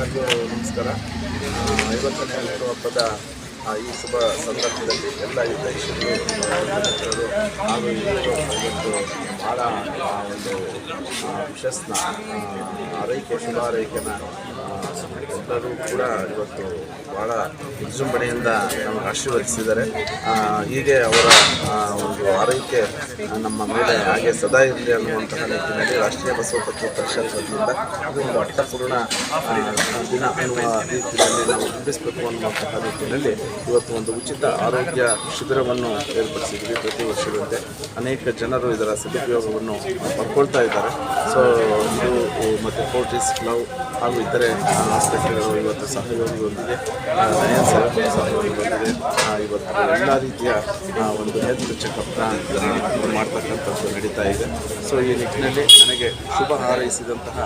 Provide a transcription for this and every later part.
ಎಲ್ಲರಿಗೂ ನಮಸ್ಕಾರ ಐವತ್ತನೇ ಹುಟ್ಟುಹಬ್ಬದ ಆ, ಈ ಶುಭ ಸಂದರ್ಭದಲ್ಲಿ ಎಲ್ಲ ಮಿತ್ರರು ಹಾಗೂ ಇವತ್ತು ಇವತ್ತು ಭಾಳ ಒಂದು ಆ, ವಿಶಸ್ನ ಆರೈಕೆ ಶುಭ ಎಲ್ಲರೂ ಕೂಡ ಇವತ್ತು ಭಾಳ ವಿಜೃಂಭಣೆಯಿಂದ ನಮಗೆ ಆಶೀರ್ವದಿಸಿದ್ದಾರೆ. ಹೀಗೆ ಅವರ ಒಂದು ಆರೈಕೆ ನಮ್ಮ ಮೇಲೆ ಹಾಗೆ ಸದಾ ಇರಲಿ ಅನ್ನುವಂತಹ ನಿಟ್ಟಿನಲ್ಲಿ ರಾಷ್ಟ್ರೀಯ ಬಸವ ತತ್ವ ಪರಿಷತ್ ವತಿಯಿಂದ ಇದು ಒಂದು ಅರ್ಥಪೂರ್ಣ ದಿನ ಅನ್ನುವ ರೀತಿಯಲ್ಲಿ ನಾವು ಬಿಂಬಿಸಬೇಕು ಅನ್ನುವಂತಹ ನಿಟ್ಟಿನಲ್ಲಿ ಇವತ್ತು ಒಂದು ಉಚಿತ ಆರೋಗ್ಯ ಶಿಬಿರವನ್ನು ಏರ್ಪಡಿಸಿದ್ವಿ ಪ್ರತಿ ವರ್ಷದಂತೆ. ಅನೇಕ ಜನರು ಇದರ ಸದುಪಯೋಗವನ್ನು ಪಡ್ಕೊಳ್ತಾ ಇದ್ದಾರೆ. ಸೊ ಇದು ಮತ್ತು ಫೋರ್ಟಿಸ್ ಕ್ಲವ್ ಹಾಗೂ ಇತರೆ ಆ, ಇವತ್ತು ಸಹಯೋಗದೊಂದಿಗೆ ಸರ್ ಸಹಯೋಗದೊಂದಿಗೆ ಆ, ಇವತ್ತು ಎಲ್ಲ ರೀತಿಯ ಒಂದು ಹೆಲ್ತ್ ಚೆಕಪ್ನ ಮಾಡ್ತಕ್ಕಂಥದ್ದು ನಡೀತಾ ಇದೆ ಸೊ ಈ ನಿಟ್ಟಿನಲ್ಲಿ ನನಗೆ ಶುಭ ಹಾರೈಸಿದಂತಹ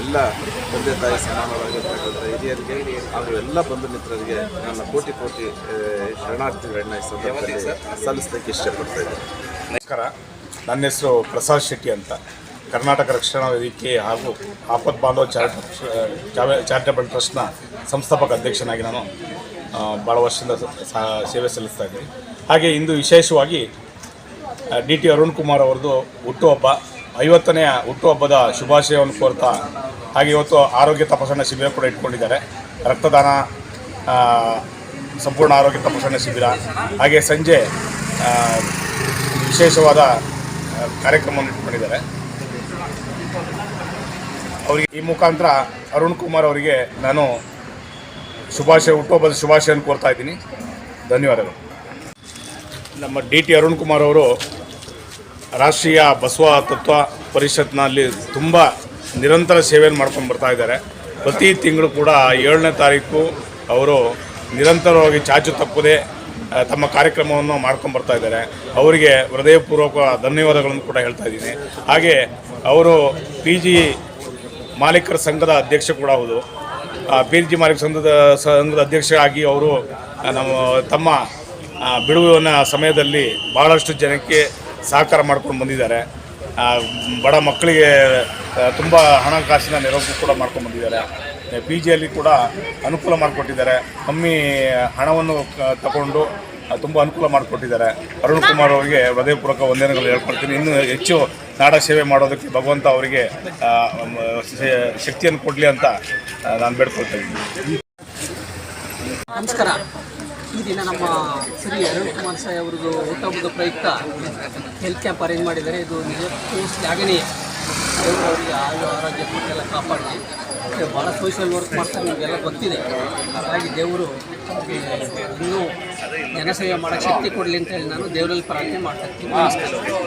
ಎಲ್ಲ ತಂದೆ ತಾಯಿ ಸಮಾನವಾಗಿರ್ತಕ್ಕಂಥ ಹಿರಿಯರಿಗೆ ಹಾಗೂ ಎಲ್ಲ ಬಂಧು ಮಿತ್ರರಿಗೆ ನನ್ನ ಕೋಟಿ ಕೋಟಿ ಶರಣಾರ್ಥಿಗಳನ್ನ ಈ ಸಂದರ್ಭದಲ್ಲಿ ಸಲ್ಲಿಸಲಿಕ್ಕೆ ಇಷ್ಟಪಡ್ತಾ ಇದ್ದೀನಿ ನಮಸ್ಕಾರ. ನನ್ನ ಹೆಸರು ಪ್ರಸಾದ್ ಶೆಟ್ಟಿ ಅಂತ. ಕರ್ನಾಟಕ ರಕ್ಷಣಾ ವೇದಿಕೆ ಹಾಗೂ ಆಪತ್ ಬಾಂಧವ ಚಾರಿಟ ಚಾರಿಟಬಲ್ ಟ್ರಸ್ಟ್ನ ಸಂಸ್ಥಾಪಕ ಅಧ್ಯಕ್ಷನಾಗಿ ನಾನು ಭಾಳ ವರ್ಷದಿಂದ ಸೇವೆ ಸಲ್ಲಿಸ್ತಾ ಇದ್ದೀನಿ. ಹಾಗೆ ಇಂದು ವಿಶೇಷವಾಗಿ ಡಿ ಟಿ ಅರುಣ್ ಕುಮಾರ್ ಅವರದು ಹುಟ್ಟುಹಬ್ಬ ಐವತ್ತನೆಯ ಹುಟ್ಟುಹಬ್ಬದ ಶುಭಾಶಯವನ್ನು ಕೋರ್ತಾ, ಹಾಗೆ ಇವತ್ತು ಆರೋಗ್ಯ ತಪಾಸಣಾ ಶಿಬಿರ ಕೂಡ ಇಟ್ಕೊಂಡಿದ್ದಾರೆ. ರಕ್ತದಾನ ಸಂಪೂರ್ಣ ಆರೋಗ್ಯ ತಪಾಸಣಾ ಶಿಬಿರ. ಹಾಗೆ ಸಂಜೆ ವಿಶೇಷವಾದ ಕಾರ್ಯಕ್ರಮವನ್ನು ಇಟ್ಕೊಂಡಿದ್ದಾರೆ. ಅವರಿಗೆ ಈ ಮುಖಾಂತರ ಅರುಣ್ ಕುಮಾರ್ ಅವರಿಗೆ ನಾನು ಶುಭಾಶಯ, ಹುಟ್ಟುಹಬ್ಬದ ಶುಭಾಶಯನ ಕೋರ್ತಾ ಇದ್ದೀನಿ. ಧನ್ಯವಾದಗಳು. ನಮ್ಮ ಡಿ ಟಿ ಅರುಣ್ ಕುಮಾರ್ ಅವರು ರಾಷ್ಟ್ರೀಯ ಬಸವ ತತ್ವ ಪರಿಷತ್ನಲ್ಲಿ ತುಂಬ ನಿರಂತರ ಸೇವೆಯನ್ನು ಮಾಡ್ಕೊಂಡು ಬರ್ತಾ ಇದ್ದಾರೆ. ಪ್ರತಿ ತಿಂಗಳು ಕೂಡ ಏಳನೇ ತಾರೀಕು ಅವರು ನಿರಂತರವಾಗಿ ಚಾಚು ತಪ್ಪದೆ ತಮ್ಮ ಕಾರ್ಯಕ್ರಮವನ್ನು ಮಾಡ್ಕೊಂಡು ಬರ್ತಾ ಇದ್ದಾರೆ. ಅವರಿಗೆ ಹೃದಯಪೂರ್ವಕ ಧನ್ಯವಾದಗಳನ್ನು ಕೂಡ ಹೇಳ್ತಾ ಇದ್ದೀನಿ. ಹಾಗೆ ಅವರು ಪಿ ಜಿ ಮಾಲೀಕರ ಸಂಘದ ಅಧ್ಯಕ್ಷ ಕೂಡ ಹೌದು. ಪಿ ಜಿ ಮಾಲೀಕ ಸಂಘದ ಸಂಘದ ಅಧ್ಯಕ್ಷ ಆಗಿ ಅವರು ನಮ್ಮ, ತಮ್ಮ ಬಿಡುವಿನ ಸಮಯದಲ್ಲಿ ಭಾಳಷ್ಟು ಜನಕ್ಕೆ ಸಹಕಾರ ಮಾಡ್ಕೊಂಡು ಬಂದಿದ್ದಾರೆ. ಬಡ ಮಕ್ಕಳಿಗೆ ತುಂಬ ಹಣಕಾಸಿನ ನೆರವು ಕೂಡ ಮಾಡ್ಕೊಂಡು ಬಂದಿದ್ದಾರೆ. ಪಿ ಜಿಯಲ್ಲಿ ಕೂಡ ಅನುಕೂಲ ಮಾಡಿಕೊಟ್ಟಿದ್ದಾರೆ. ಕಮ್ಮಿ ಹಣವನ್ನು ತಗೊಂಡು ತುಂಬ ಅನುಕೂಲ ಮಾಡಿಕೊಟ್ಟಿದ್ದಾರೆ. ಅರುಣ್ ಕುಮಾರ್ ಅವರಿಗೆ ಹೃದಯಪೂರ್ವಕ ವಂದನೆಗಳು ಹೇಳ್ಕೊಡ್ತೀನಿ. ಇನ್ನೂ ಹೆಚ್ಚು ನಾಡ ಸೇವೆ ಮಾಡೋದಕ್ಕೆ ಭಗವಂತ ಅವರಿಗೆ ಶಕ್ತಿಯನ್ನು ಕೊಡಲಿ ಅಂತ ನಾನು ಬೇಡ್ಕೊಳ್ತಾ ಇದ್ದೀನಿ. ನಮಸ್ಕಾರ. ಈ ದಿನ ನಮ್ಮ ಶ್ರೀ ಅರುಣ್ ಕುಮಾರ್ ಸಾಯಿ ಅವ್ರದ್ದು ಊಟದ ಪ್ರಯುಕ್ತ ಹೆಲ್ತ್ ಕ್ಯಾಂಪ್ ಅರೇಂಜ್ ಮಾಡಿದ್ದಾರೆ. ಇದು ನಿಜಕ್ಕೂ ಶ್ಲಾಘನೀಯ. ಅವರಿಗೆ ಮತ್ತೆ ಭಾಳ ಸೋಷಿಯಲ್ ವರ್ಕ್ ಮಾಡ್ತಾರೆ, ನಮಗೆಲ್ಲ ಗೊತ್ತಿದೆ. ಹಾಗಾಗಿ ದೇವರು ಇನ್ನೂ ಜನಸೇವೆ ಮಾಡೋಕ್ಕೆ ಶಕ್ತಿ ಕೊಡಲಿ ಅಂತ ಹೇಳಿ ನಾನು ದೇವರಲ್ಲಿ ಪ್ರಾರ್ಥನೆ ಮಾಡ್ತಾ ಇರ್ತೀನಿ.